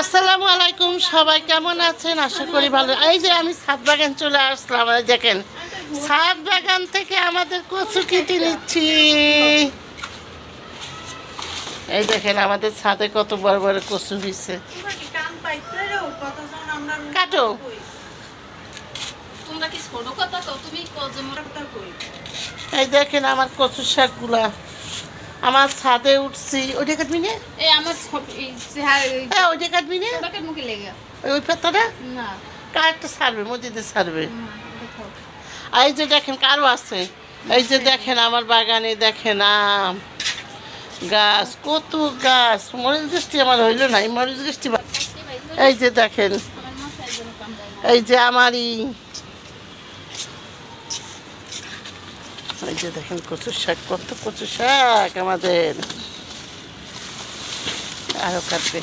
আসসালামু আলাইকুম, সবাই কেমন আছেন? আশা করি ভালো। এই যে আমি ছাদ বাগান চলে আসলাম দেখেন, ছাদ বাগান থেকে আমাদের কচু কেটে নিচ্ছি। এই দেখেন, আমাদের ছাদে কত বড় বড় কচু হয়েছে। কাটো। এই দেখেন, আমার কচু শাকগুলা। আমার ছাদে উঠছি। ওইটা কাটবি না এই আমার হ্যাঁ ওইটা কাটবি না মুখে লেগে? ওই- পাতাটা? না। কারটা ছাড়বে মসজিদে আর এই যে দেখেন কারও আছে। এই যে দেখেন। আমার বাগানে দেখেন আম গাছ কত গাছ। মরিচ গাছটি আমার হইল না এই মরিচ গাছটি বা- এই যে দেখেন এই যে আমারই এই যে দেখেন কচু শাক কত কচু শাক আমাদের। আরও কাটবে।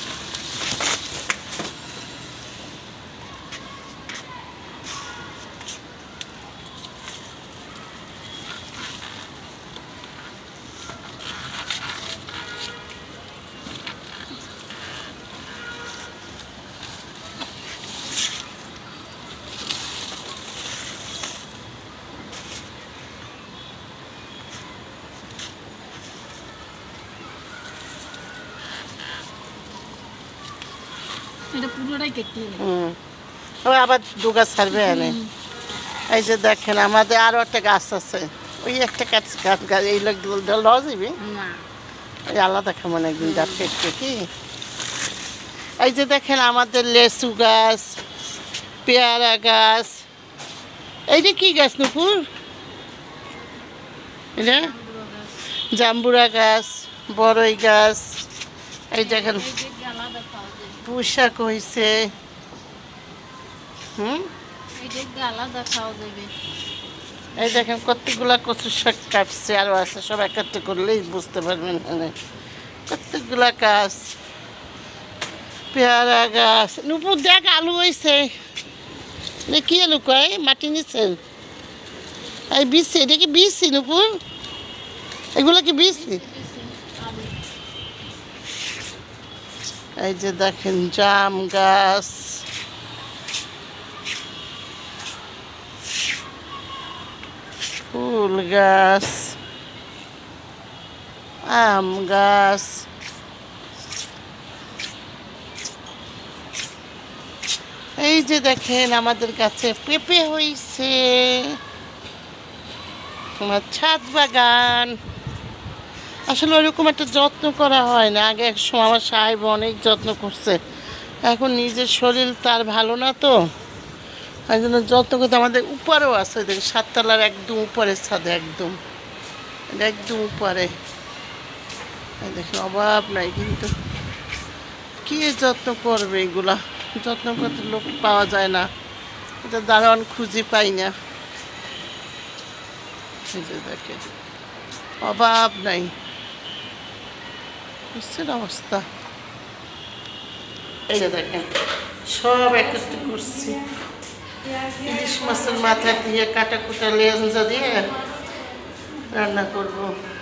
এটা পুরোটাই কেটে নেবে। আবার দু গাছ ছাড়বে এনে। এই যে দেখেন আমাদের আরও একটা গাছ আছে। ওই একটা গাছ গাছ এই লোক দিবি না। ওই আলাদা খাবেন একদিন গাছ কেটে কি এই যে দেখেন আমাদের লেসু গাছ পেয়ারা গাছ। এইটা কি গাছ নুপুর? এটা জাম্বুরা গাছ। বড়ই গাছ এই দেখেন এই যে আলাদা খাওয়া যাবে পোশাক হয়েছে হুম? আলাদা খাওয়া যাবে। এই দেখেন কতগুলা কচু শাক কাটছে আরও আছে সব একত্রে করলেই বুঝতে পারবেন এখানে। কতগুলা গাছ পেয়ারা গাছ। নুপুর দেখ আলু হয়েছে কি আলু কয়? মাটি নিচ্ছেন এই বিসি এটা কি বিসি নুপুর? এগুলো কি বিসি এই যে দেখেন জাম গাছ। ফুল গাছ। আম গাছ। এই যে দেখেন আমাদের কাছে পেঁপে হইছে। তোমার ছাদ বাগান। আসলে ওরকম একটা যত্ন করা হয় না। আগে এক সময় আমার সাহেব অনেক যত্ন করছে। এখন নিজের শরীর তার ভালো না তো। এই জন্য যত্ন করতে আমাদের উপরেও আছে। দেখুন, সাততলার একদম উপরে ছাদে, একদম। একদম উপরে। দেখুন, অভাব নাই কিন্তু। কি যত্ন করবে এগুলা? যত্ন করতে লোক পাওয়া যায় না। এটা দারোয়ান খুঁজে পাই না। দেখে অভাব নাই। বুঝছেন অবস্থা? এই যে দেখেন, সব একত্র করছি। ইলিশ মাছের মাথা দিয়ে কাটা কুটা লেঞ্জা দিয়ে রান্না করব।